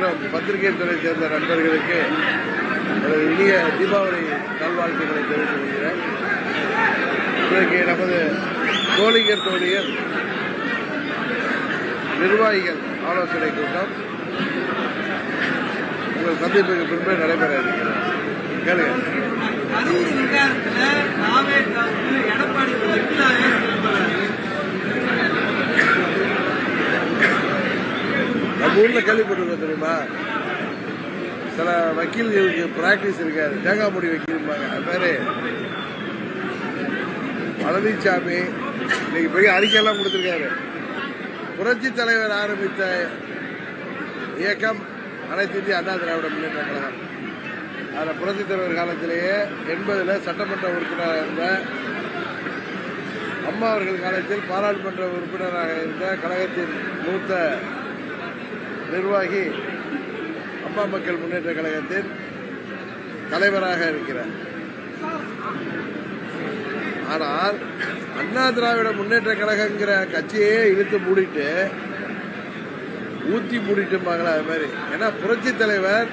மற்றும் பத்திரிகை துறை சேர்ந்த நண்பர்களுக்கு ஒரு இனிய தீபாவளி நல்வாழ்த்துக்களை தெரிவித்துக் கொள்கிறேன் இன்றைக்கு நமது தோழிகர் தோழியர் நிர்வாகிகள் ஆலோசனை கூட்டம். உங்கள் சந்திப்புக்கு பின்பு நடைபெற இருக்கிறது. கேளுங்க. எடப்பாடி ஊர்ல கேள்விப்பட்டிருக்கோம் தெரியுமா? சில வக்கீல்களுக்கு பிராக்டிஸ் இருக்காது. தேங்காய் முடி வக்கீல்பாங்க அது பேரு பழனிசாமி இன்னைக்கு பெரிய அறிக்கையெல்லாம் கொடுத்துருக்காரு. புரட்சி தலைவர் ஆரம்பித்த இயக்கம் அனைத்து இந்திய அண்ணா திராவிட முன்னேற்ற கழகம். அதில் புரட்சி தலைவர் காலத்திலேயே எண்பதில் சட்டமன்ற உறுப்பினராக இருந்த அம்மா அவர்கள் காலத்தில் பாராளுமன்ற உறுப்பினராக இருந்த கழகத்தின் மூத்த நிர்வாகி அம்மா மக்கள் முன்னேற்ற கழகத்தின் தலைவராக இருக்கிறார். ஆனால் அண்ணா திராவிட முன்னேற்ற கழகங்கிற கட்சியே இழுத்து மூடிட்டு ஊத்தி மூடிட்டுப்பாங்களா அது மாதிரி. ஏன்னா புரட்சி தலைவர்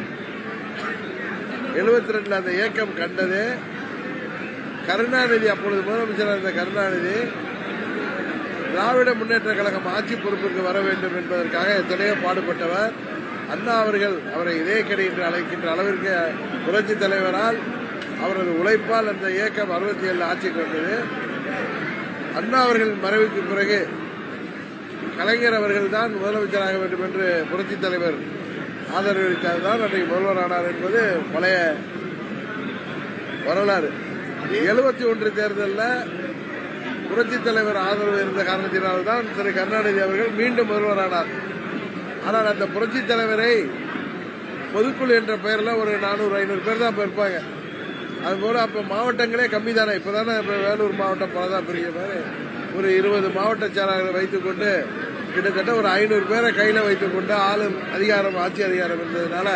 எழுபத்தி ரெண்டுல அந்த இயக்கம் கண்டது. கருணாநிதி அப்பொழுது முதலமைச்சராக இருந்த கருணாநிதி திராவிட முன்னேற்ற கழகம் ஆட்சி பொறுப்புக்கு வர வேண்டும் என்பதற்காக எத்தனையோ பாடுபட்டவர். அண்ணா அவர்கள் அவரை இதே கடை என்று அழைக்கின்ற அளவிற்கு புரட்சி தலைவரால் அவரது உழைப்பால் அந்த இயக்கம் அறுபத்தி ஏழு ஆட்சிக்கு வந்தது அண்ணா அவர்களின் மறைவுக்கு பிறகு கலைஞர் அவர்கள் தான் முதலமைச்சராக வேண்டும் என்று புரட்சி தலைவர் ஆதரவளித்தார். தான் அன்றைக்கு முதல்வர் ஆனார் என்பது பழைய வரலாறு. எழுபத்தி ஒன்று தேர்தலில் புரட்சி தலைவர் ஆதரவு இருந்த காரணத்தினால்தான் திரு கருணாநிதி அவர்கள் மீண்டும் முதல்வரானார் ஆனால் அந்த புரட்சி தலைவரை பொதுக்குழு என்ற பெயரில் ஒரு நானூறு ஐநூறு பேர் தான் இப்ப இருப்பாங்க அதுபோல அப்போ மாவட்டங்களே கம்மி தானே. இப்போ தானே இப்போ வேலூர் மாவட்டம் பலதான் பெரிய மாதிரி. ஒரு இருபது மாவட்ட செயலாளர்களை வைத்துக்கொண்டு கிட்டத்தட்ட ஒரு ஐநூறு பேரை கையில் வைத்துக்கொண்டு ஆளும் அதிகாரம் ஆட்சி அதிகாரம் இருந்ததுனால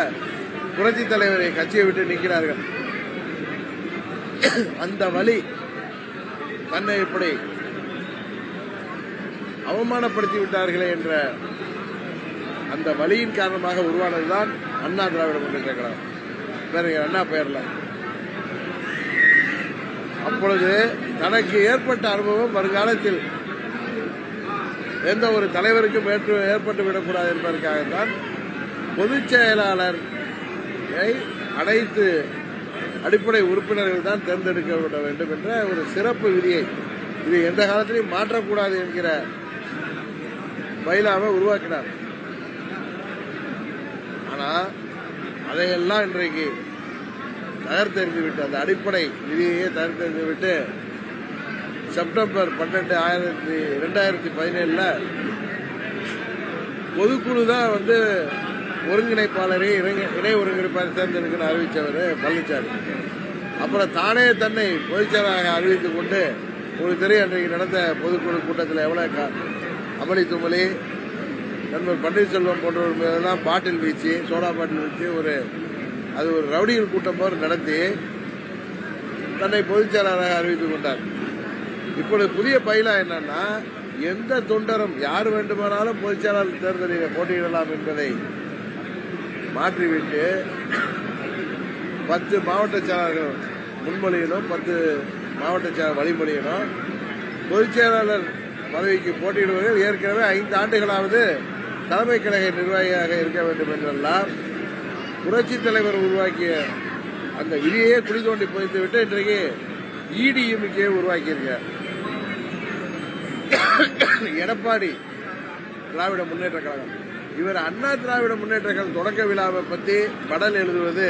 புரட்சி தலைவரை கட்சியை விட்டு நிற்கிறார்கள் அந்த வழி தன்னை இப்படி அவமானப்படுத்தி விட்டார்களே என்ற அந்த வழியின் காரணமாக உருவானதுதான் அண்ணா திராவிட முன்னேற்ற கழகம் வேற அண்ணா பெயர்ல. அப்பொழுது தனக்கு ஏற்பட்ட அனுபவம் வருங்காலத்தில் எந்த ஒரு தலைவருக்கும் ஏற்று ஏற்பட்டு விடக்கூடாது என்பதற்காகத்தான் பொதுச் செயலாளர் அனைத்து அடிப்படை உறுப்பினர்கள் தான் தேர்ந்தெடுக்கப்பட வேண்டும் என்ற ஒரு சிறப்பு விதியை இது எந்த காலத்திலையும் மாற்றக்கூடாது என்கிற பயிலாவை உருவாக்கினார். ஆனால் அதையெல்லாம் இன்றைக்கு தகர்த்தெறிந்து விட்டு அந்த அடிப்படை விதியையே தகர்த்தெறிந்து விட்டு செப்டம்பர் பன்னெண்டு ஆயிரத்தி ரெண்டாயிரத்தி பதினேழில் பொதுக்குழு தான் வந்து ஒருங்கிணைப்பாளரை இணை- இணை ஒருங்கிணைப்பாளர் தேர்ந்தெடுக்கணும் அறிவித்தவர் பழனிசாமி அப்புறம் தானே தன்னை பொதுச்செயலாளராக அறிவித்துக் கொண்டு உங்களுக்கு தெரியும் அன்றைக்கு நடந்த பொதுக்குழு கூட்டத்தில் எவ்வளோ அமளி துமளி நண்பர் பன்னீர்செல்வம் போன்றவர் மீதெல்லாம் பாட்டில் வீச்சு சோடா பாட்டில் வீச்சு ஒரு அது ஒரு ரவுடிகள் கூட்டம் போல் நடத்தி தன்னை பொதுச்செயலாளராக அறிவித்துக் கொண்டார். இப்பொழுது புதிய பயிலா என்னன்னா எந்த தொண்டரும் யார் வேண்டுமானாலும் பொதுச்செயலாளர் தேர்தலில் போட்டியிடலாம் என்பதை மாற்றிவிட்டு பத்து மாவட்ட செயலாளர்கள் முன்மொழியினும் பத்து மாவட்ட செயலாளர் வழிமொழியணும். பொதுச் செயலாளர் பதவிக்கு போட்டியிடுவதில் ஏற்கனவே ஐந்து ஆண்டுகளாவது தலைமை கழக நிர்வாகியாக இருக்க வேண்டும் என்றெல்லாம் புரட்சி தலைவர் உருவாக்கிய அந்த விதியையே குடி தோண்டி புதைத்து விட்டு இன்றைக்கு இடிஎம்கே உருவாக்கியிருக்கார். எடப்பாடி திராவிட முன்னேற்ற கழகம். இவர் அண்ணா திராவிட முன்னேற்ற கழகம் தொடக்க விழாவை பத்தி படல் எழுதுவது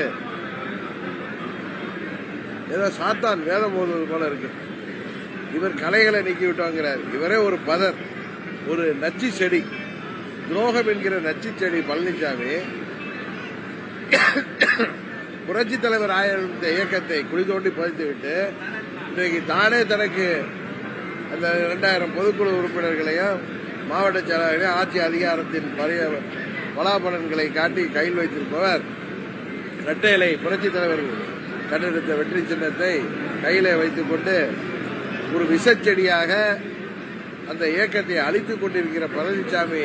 ஏதோ சாத்தான் வேதம் போதுவது போல இருக்கு. இவர் கலைகளை நீக்கி விட்டோங்கிறார். இவரே ஒரு பதர் ஒரு நச்சு செடி. துரோகம் என்கிற நச்சு செடி பழனிசாமி புரட்சி தலைவர் ஆயிருந்த இயக்கத்தை குளிதோண்டி பதித்து விட்டு இன்றைக்கு தானே தனக்கு அந்த இரண்டாயிரம் பொதுக்குழு உறுப்பினர்களையும் மாவட்ட செயலாளர்களையும் ஆட்சி அதிகாரத்தின் பரிய பலாபலன்களை காட்டி கையில் வைத்திருப்பவர் இரட்டையிலை புரட்சி தலைவர் கண்டெடுத்த வெற்றி சின்னத்தை கையிலே வைத்துக்கொண்டு ஒரு விஷச்செடியாக அந்த இயக்கத்தை அழித்துக் கொண்டிருக்கிற பழனிசாமி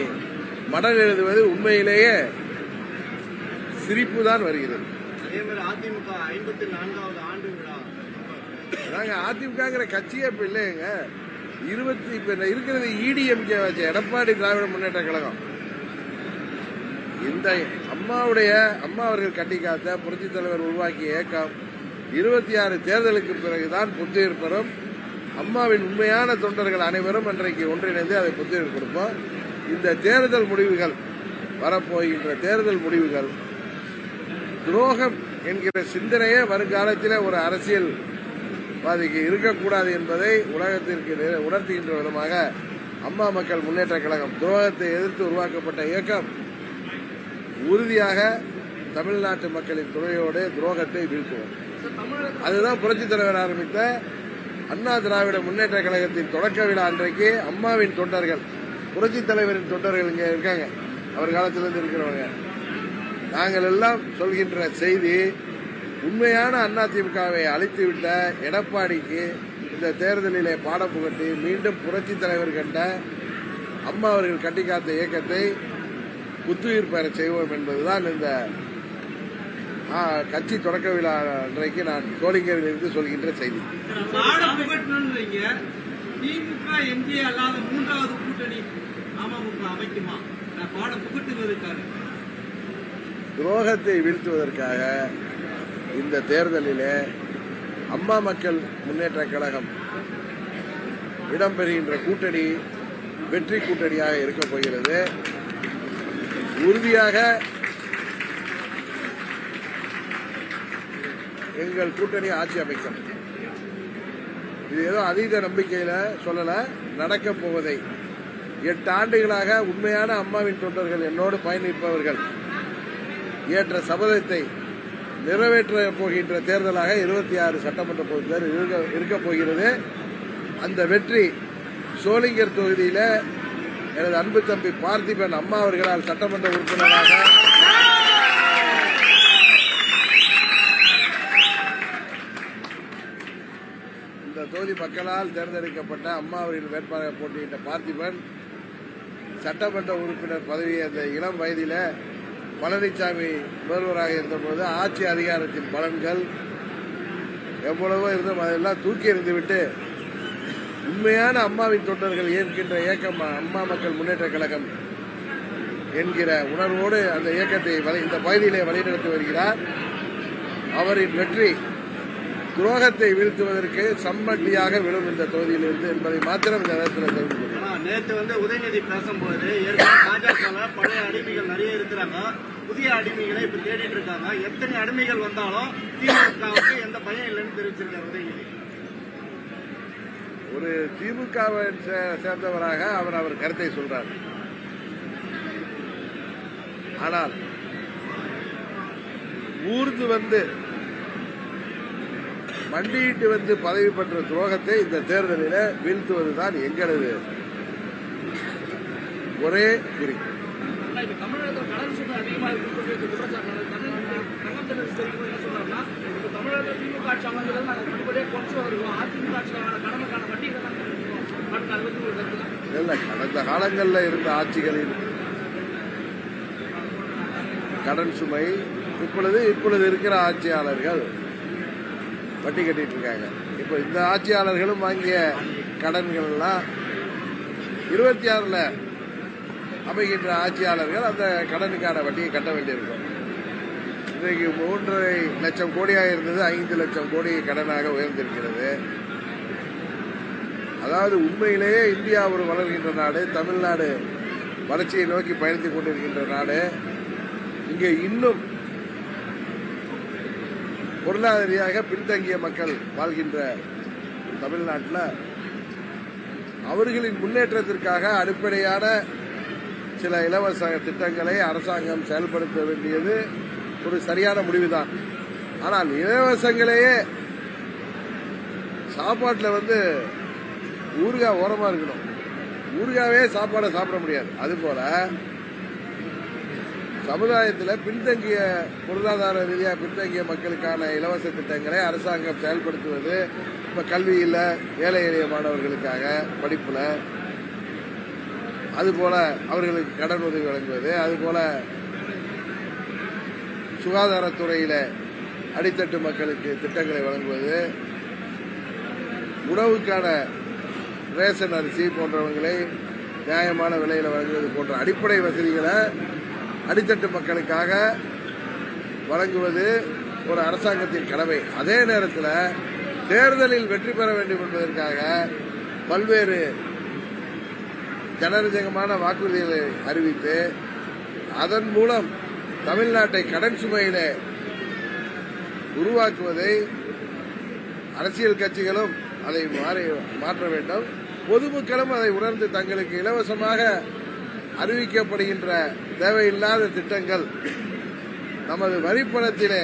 மடல் எழுதுவது உண்மையிலேயே சிரிப்பு தான் வருகிறது. அதே மாதிரி அதிமுக ஐம்பத்தி நான்காவது ஆண்டு விழா. நாங்க அதிமுகங்கிற கட்சியே இப்ப இல்லைங்க. இருபத்தி இப்ப இருக்கிறது இடிஎம்கே வச்ச எடப்பாடி திராவிட முன்னேற்ற கழகம். இந்த அம்மாவுடைய அம்மா அவர்கள் கட்டி காத்த புரட்சி தலைவர் உருவாக்கிய இயக்கம் இருபத்தி ஆறு தேர்தலுக்கு பிறகுதான் புத்துயிர் பெறும். அம்மாவின் உண்மையான தொண்டர்கள் அனைவரும் அன்றைக்கு ஒன்றிணைந்து அதை புத்துயிர் கொடுப்போம். இந்த தேர்தல் முடிவுகள் வரப்போகின்ற தேர்தல் முடிவுகள் துரோகம் என்கிற சிந்தனையே வருங்காலத்தில் ஒரு அரசியல் பாதிக்கு இருக்கக்கூடாது என்பதை உலகத்திற்கு உணர்த்துகின்ற விதமாக அம்மா மக்கள் முன்னேற்ற கழகம் துரோகத்தை எதிர்த்து உருவாக்கப்பட்ட இயக்கம் உறுதியாக தமிழ்நாட்டு மக்களின் துணையோடு துரோகத்தை வீழ்த்துவோம். அதுதான் புரட்சித் தலைவர் ஆரம்பித்த அண்ணா திராவிட முன்னேற்ற கழகத்தின் தொடக்க விழா அன்றைக்கு அம்மாவின் தொண்டர்கள் புரட்சி தலைவரின் தொண்டர்கள் இங்கே இருக்காங்க. அவர் காலத்திலிருந்து இருக்கிறவங்க. நாங்கள் எல்லாம் சொல்கின்ற செய்தி உண்மையான அதிமுகவை அழித்துவிட்ட எடப்பாடிக்கு இந்த தேர்தலிலே பாடம் புகட்டி மீண்டும் புரட்சித் தலைவர் கண்ட அம்மா அவர்கள் கட்டி காத்த இயக்கத்தை புத்துயிர் பெறச் செய்வோம் என்பதுதான் இந்த கட்சி தொடக்க விழா அன்றைக்கு நான் சோளிங்கரில் இருந்து சொல்கின்ற செய்தி. திமுக எம்ஜிஏ அல்லாத மூன்றாவது கூட்டணி அமமுக அமைக்குமா? நான் பாடம் புகட்டுவதற்காக. துரோகத்தை வீழ்த்துவதற்காக இந்த தேர்தலிலே அம்மா மக்கள் முன்னேற்ற கழகம் இடம்பெறுகின்ற கூட்டணி வெற்றி கூட்டணியாக இருக்கப் போகிறது. உறுதியாக எங்கள் கூட்டணி ஆட்சி அமைக்கும். இது ஏதோ அதீத நம்பிக்கையில சொல்லல நடக்க போவதை. எட்டு ஆண்டுகளாக உண்மையான அம்மாவின் தொண்டர்கள் என்னோடு பயணிப்பவர்கள். ஏற்ற சபதத்தை நிறைவேற்ற போகின்ற தேர்தலாக இருபத்தி ஆறு சட்டமன்ற பொதுத் தேர்தல் இருக்க- இருக்கப் போகிறது. அந்த வெற்றி சோளிங்கர் தொகுதியில் எனது அன்பு தம்பி பார்த்திபன் அம்மா அவர்களால் சட்டமன்ற உறுப்பினராக இந்த தொகுதி மக்களால் தேர்ந்தெடுக்கப்பட்ட அம்மா அவர்கள் வேட்பாளர் போட்டியிட்ட பார்த்திபன் சட்டமன்ற உறுப்பினர் பதவியை அந்த இளம் வயதில் பழனிசாமி முதல்வராக இருந்தபோது ஆட்சி அதிகாரத்தின் பலன்கள் எவ்வளவோ இருந்தோம் அதெல்லாம் தூக்கி எறிந்துவிட்டு உண்மையான அம்மாவின் தொண்டர்கள் ஏற்கின்ற இயக்கம் அம்மா மக்கள் முன்னேற்ற கழகம் என்கிற உணர்வோடு அந்த இயக்கத்தை இந்த பகுதியிலே வழிநடத்தி வருகிறார். அவரின் வெற்றி துரோகத்தை வீழ்த்துவதற்கு சம்மட்டியாக விழும் இந்த தொகுதியிலிருந்து என்பதை மாத்திரம் இந்த நேரத்தில் தெரிந்து கொள்கிறேன். நேத்து வந்து உதயநிதி பேசும்போது பாஜகல பழைய அடிமைகள் நிறைய இருக்கிறாங்க. புதிய அடிமைகளை இப்ப தேடிட்டு இருக்காங்க. எத்தனை அடிமைகள் வந்தாலும் திமுகவுக்கு எந்த பயம் இல்லைன்னு தெரிவிச்சிருக்காரு உதயநிதி. ஒரு திமுகவை சேர்ந்தவராக அவர் அவர் கருத்தை சொல்றார். ஆனால் ஊர்ந்து வந்து மண்டியிட்டு வந்து பதவி பெற்ற துரோகத்தை இந்த தேர்தலில் வீழ்த்துவதுதான் எங்களது ஒரே குறி தான். கடந்த காலங்களில் இருந்த ஆட்சிகளில் கடன் சுமை இப்பொழுது இப்பொழுது இருக்கிற ஆட்சியாளர்கள் வட்டி கட்டிட்டு இருக்காங்க இப்போ இந்த ஆட்சியாளர்களும் வாங்கிய கடன்கள் எல்லாம் இருபத்தி ஆறில் அமைகின்ற ஆட்சியாளர்கள் அந்த கடனுக்கான வட்டியை கட்ட வேண்டியிருக்கும். இன்றைக்கு மூன்றரை லட்சம் கோடியாக இருந்தது ஐந்து லட்சம் கோடி கடனாக உயர்ந்திருக்கிறது. அதாவது உண்மையிலேயே இந்தியா ஒரு வளர்கின்ற நாடு தமிழ்நாடு வளர்ச்சியை நோக்கி பயணித்துக் கொண்டிருக்கின்ற நாடு. இங்கே இன்னும் பொருளாதார ரீதியாக பின்தங்கிய மக்கள் வாழ்கின்ற தமிழ்நாட்டில் அவர்களின் முன்னேற்றத்திற்காக அடிப்படையான சில இலவச திட்டங்களை அரசாங்கம் செயல்படுத்த வேண்டியது ஒரு சரியான முடிவுதான். ஆனால் இலவசங்களையே சாப்பாட்டில் வந்து ஊறுகாய் ஓரமாக இருக்கணும். ஊறுகாவே சாப்பாடை சாப்பிட முடியாது. அதுபோல சமுதாயத்தில் பின்தங்கிய பொருளாதார ரீதியாக பின்தங்கிய மக்களுக்கான இலவச திட்டங்களை அரசாங்கம் செயல்படுத்துவது இப்போ கல்வியில் ஏழை எளிய மாணவர்களுக்காக படிப்பில். அதுபோல அவர்களுக்கு கடன் உதவி வழங்குவது அதுபோல சுகாதாரத்துறையில் அடித்தட்டு மக்களுக்கு திட்டங்களை வழங்குவது. உணவுக்கான ரேஷன் அரிசி போன்றவங்களை நியாயமான விலையில் வழங்குவது போன்ற அடிப்படை வசதிகளை அடித்தட்டு மக்களுக்காக வழங்குவது ஒரு அரசாங்கத்தின் கடமை. அதே நேரத்தில் தேர்தலில் வெற்றி பெற வேண்டும் என்பதற்காக பல்வேறு ஜனரஞ்சகமான வாக்குறுதிகளை அறிவித்து அதன் மூலம் தமிழ்நாட்டை கடன் சுமையில உருவாக்குவதை அரசியல் கட்சிகளும் அதை மாறி மாற்ற வேண்டும். பொதுமக்களும் அதை உணர்ந்து தங்களுக்கு இலவசமாக அறிவிக்கப்படுகின்ற தேவையில்லாத திட்டங்கள் நமது வரிப்பணத்திலே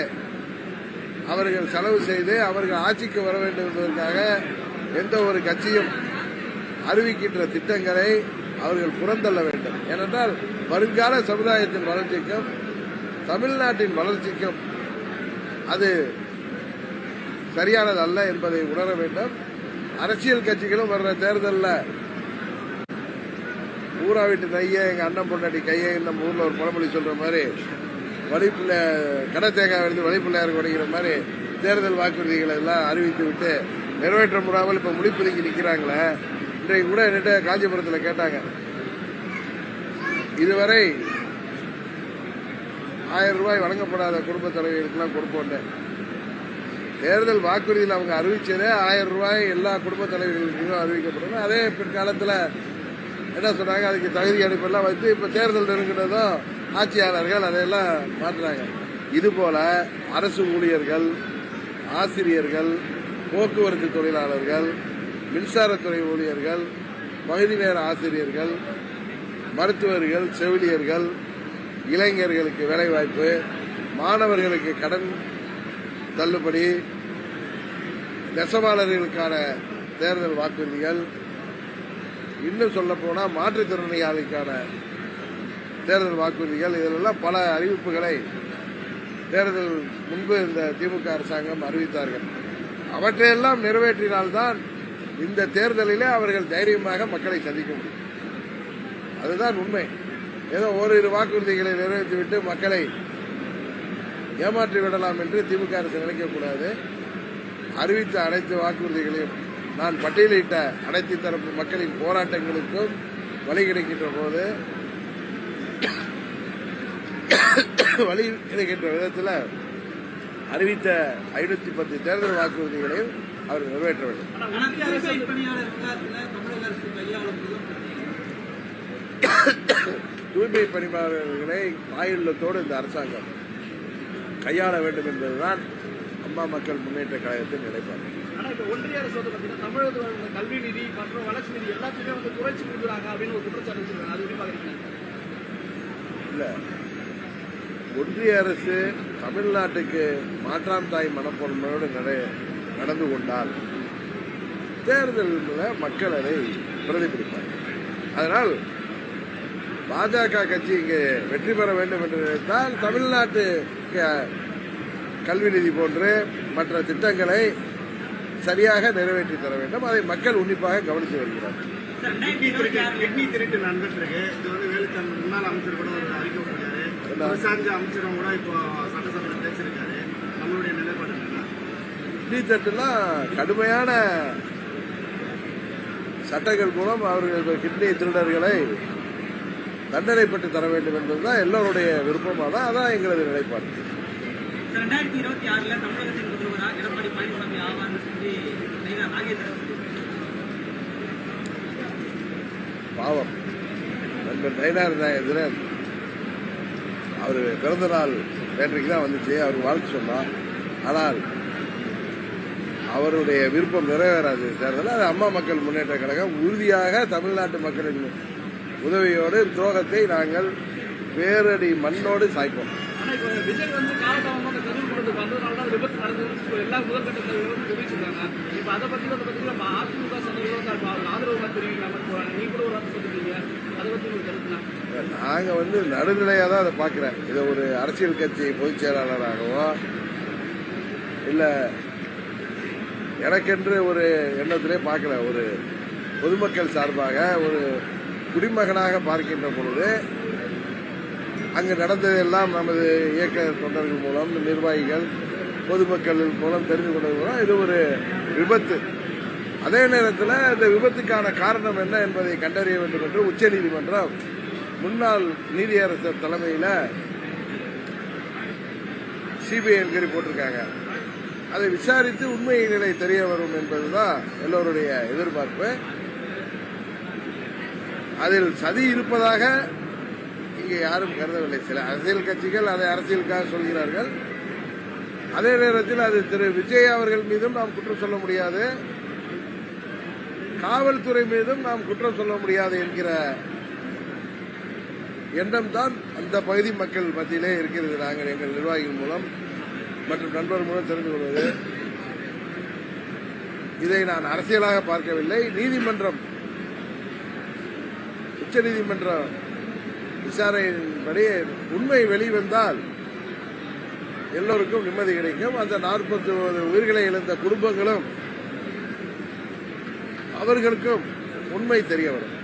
அவர்கள் செலவு செய்து அவர்கள் ஆட்சிக்கு வர வேண்டும் என்பதற்காக எந்த ஒரு கட்சியும் அறிவிக்கின்ற திட்டங்களை அவர்கள் புறந்தள்ள வேண்டும். ஏனென்றால் வருங்கால சமுதாயத்தின் வளர்ச்சிக்கும் தமிழ்நாட்டின் வளர்ச்சிக்கும் அது சரியானது அல்ல என்பதை உணர வேண்டும். அரசியல் கட்சிகளும் வர்ற தேர்தலில் ஊரா வீட்டு கையை எங்கள் அண்ணன் பொண்டாட்டி கையை நம்ம ஊரில் ஒரு பழமொழி சொல்கிற மாதிரி வழிப்பிள்ளை கடை தேங்காய் எடுத்து வழிப்பிள்ளையாருக்கு உடைக்கிற மாதிரி தேர்தல் வாக்குறுதிகளை எல்லாம் அறிவித்து விட்டு நிறைவேற்ற முடியாமல் இப்போ முடிப்பிலிக்கு நிற்கிறாங்களே இன்றைக்கு கூட என்கிட்ட காஞ்சிபுரத்தில் கேட்டாங்க. இதுவரை ஆயிரம் ரூபாய் வழங்கப்படாத குடும்ப தலைவர்களுக்கெல்லாம் கொடுப்போன்னு தேர்தல் வாக்குறுதியில் அவங்க அறிவித்ததே ஆயிரம் ரூபாய் எல்லா குடும்ப தலைவர்களுக்கும் அறிவிக்கப்படும். அதே பிற்காலத்தில் என்ன சொன்னாங்க? அதுக்கு தகுதி அனுப்பெல்லாம் வந்து இப்போ தேர்தல் நெருங்கினதும் ஆட்சியாளர்கள் அதையெல்லாம் மாற்றுறாங்க. இதுபோல் அரசு ஊழியர்கள் ஆசிரியர்கள் போக்குவரத்து தொழிலாளர்கள் மின்சாரத்துறை ஊழியர்கள் பகுதி நேர ஆசிரியர்கள் மருத்துவர்கள் செவிலியர்கள் இளைஞர்களுக்கு வேலைவாய்ப்பு மாணவர்களுக்கு கடன் தள்ளுபடி நெசவாளர்களுக்கான தேர்தல் வாக்குறுதிகள் இன்னும் சொல்ல போனா மாற்றுத்திறனாளிக்கான தேர்தல் வாக்குறுதிகள் இதிலெல்லாம் பல அறிவிப்புகளை தேர்தல் முன்பு இந்த திமுக அரசாங்கம் அறிவித்தார்கள். அவற்றையெல்லாம் நிறைவேற்றினால்தான் இந்த தேர்தலிலே அவர்கள் தைரியமாக மக்களை சந்திக்க முடியும். அதுதான் உண்மை. ஏதோ ஓரிரு வாக்குறுதிகளை நிறைவேற்றிவிட்டு மக்களை ஏமாற்றி விடலாம் என்று திமுக அரசு நினைக்கக்கூடாது. அறிவித்த அனைத்து வாக்குறுதிகளையும் நான் பட்டியலிட்ட அனைத்து தரப்பு மக்களின் போராட்டங்களுக்கும் வழி கிடைக்கின்ற போது வழி கிடைக்கின்ற விதத்தில் அறிவித்த ஐநூத்தி பத்து தேர்தல் வாக்குறுதிகளையும் அவர் நிறைவேற்ற வேண்டும். தூய்மை பணியாளர்களை தாயுள்ளத்தோடு இந்த அரசாங்கம் கையாள வேண்டும் என்பதுதான் அம்மா மக்கள் முன்னேற்ற கழகத்தின் நிலைப்பாடு. ஆனால் இப்போ ஒன்றிய அரசு வந்து பார்த்தீங்கன்னா தமிழகத்தில் உள்ள கல்வி நிதி மற்றும் வளர்ச்சி நிதி எல்லாத்தையுமே வந்து குறைச்சி கொடுக்குறாங்க அப்படின்னு ஒரு குற்றச்சாட்டு வச்சிருக்காங்க. அது எப்படி ஒன்றிய அரசு தமிழ்நாட்டுக்கு மாற்றாம் தாய் மனப்பொருமையோடு நட- நடந்து கொண்டால் தேர்தலில் மக்கள் அதை பிரதிபலிப்பார் அதனால் பாஜக கட்சி இங்கே வெற்றி பெற வேண்டும் என்று நினைத்தால் தமிழ்நாட்டு கல்வி நிதி போன்று மற்ற திட்டங்களை சரியாக நிறைவேற்றி தர வேண்டும். அதை மக்கள் உன்னிப்பாக கவனித்து வருகிறார்கள். கிட்னி திருட்டு நடந்துட்டு இது வந்து வேலுத்தன் முன்னாள் அமைச்சர் கூட ஒரு அறிக்கை விட்டாரு என்ன? விசாரிச்ச அமைச்சரும் கூட இப்போ சட்டசபையில் பேசியிருக்காரு. நம்மளுடைய நிலைப்பாடு என்ன? கிட்னி தட்டுலாம் கடுமையான சட்டங்கள் மூலம் அவர்கள் கிட்னி திருடர்களை தண்டனைப்பட்டு தர வேண்டும் என்பதுதான் எல்லோருடைய விருப்பமாக தான் அதான் எங்களது நிலைப்பாடு. ரெண்டாயிரத்தி இருபத்தி ஆறுல தமிழகத்தின் முதல்வராக எடப்பாடி பழனிசாமி ஆவார்னு பாவம். நண்பர் நயினார் நாயந்திரன் அவர் பிறந்த நாள் நேற்றைக்கு தான் வந்துச்சு. அவர் வாழ்த்து சொன்னார். ஆனால் அவருடைய விருப்பம் நிறைவேறாது. தேர்தலில் அது அம்மா மக்கள் முன்னேற்ற கழகம் உறுதியாக தமிழ்நாட்டு மக்களின் உதவியோடு துரோகத்தை நாங்கள் பேரடி மண்ணோடு சாய்ப்போம். விஜய் வந்து விபத்து நடந்தது எல்லா முதற்கட்ட தலைவர்களும் தெரிவிச்சிருக்காங்க. இப்ப அதை பத்தி அதை பாத்தீங்கன்னா நம்ம அதிமுக சந்தைகளும் வந்து அவங்க ஆதரவு தெரிவிக்காம போறாங்க. நீங்க கூட ஒரு வார்த்தை சொல்லிருக்கீங்க அதை பத்தி உங்களுக்கு கருத்துனா? நாங்கள் வந்து நடுநிலையாக தான் அதை பார்க்குறேன் இதை ஒரு அரசியல் கட்சி பொதுச் செயலாளராகவோ இல்லை எனக்கென்று ஒரு எண்ணத்திலே பார்க்கல ஒரு பொதுமக்கள் சார்பாக ஒரு குடிமகனாக பார்க்கின்ற பொழுது அங்கு நடந்ததெல்லாம் நமது இயக்க தொண்டர்கள் மூலம் நிர்வாகிகள் பொதுமக்கள் மூலம் தெரிந்து கொண்டது இது ஒரு விபத்து. அதே நேரத்தில் இந்த விபத்துக்கான காரணம் என்ன என்பதை கண்டறிய வேண்டும் என்று உச்சநீதிமன்றம் முன்னாள் நீதியரசர் தலைமையில் சிபிஐ என்கொயரி போட்டிருக்காங்க. அதை விசாரித்து உண்மை நிலை தெரிய வரும் என்பதுதான் எல்லோருடைய எதிர்பார்ப்பு. அதில் சதி இருப்பதாக இங்கே யாரும் கருதவில்லை. சில அரசியல் கட்சிகள் அதை அரசியலுக்காக சொல்கிறார்கள். அதே நேரத்தில் அது திரு விஜய் அவர்கள் மீதும் நாம் குற்றம் சொல்ல முடியாது. காவல்துறை மீதும் நாம் குற்றம் சொல்ல முடியாது என்கிற எண்ணம் தான் அந்த பகுதி மக்கள் மத்தியிலே இருக்கிறது. நாங்கள் எங்கள் நிர்வாகிகள் மூலம் மற்றும் நண்பர்கள் மூலம் தெரிந்து கொள்வது. இதை நான் அரசியலாக பார்க்கவில்லை. நீதிமன்றம் உச்ச நீதிமன்றம் விசாரணையின்படி உண்மை வெளிவந்தால் எல்லோருக்கும் நிம்மதி கிடைக்கும். அந்த நாற்பத்தி உயிர்களை இழந்த குடும்பங்களும் அவர்களுக்கும் உண்மை தெரிய வரும்.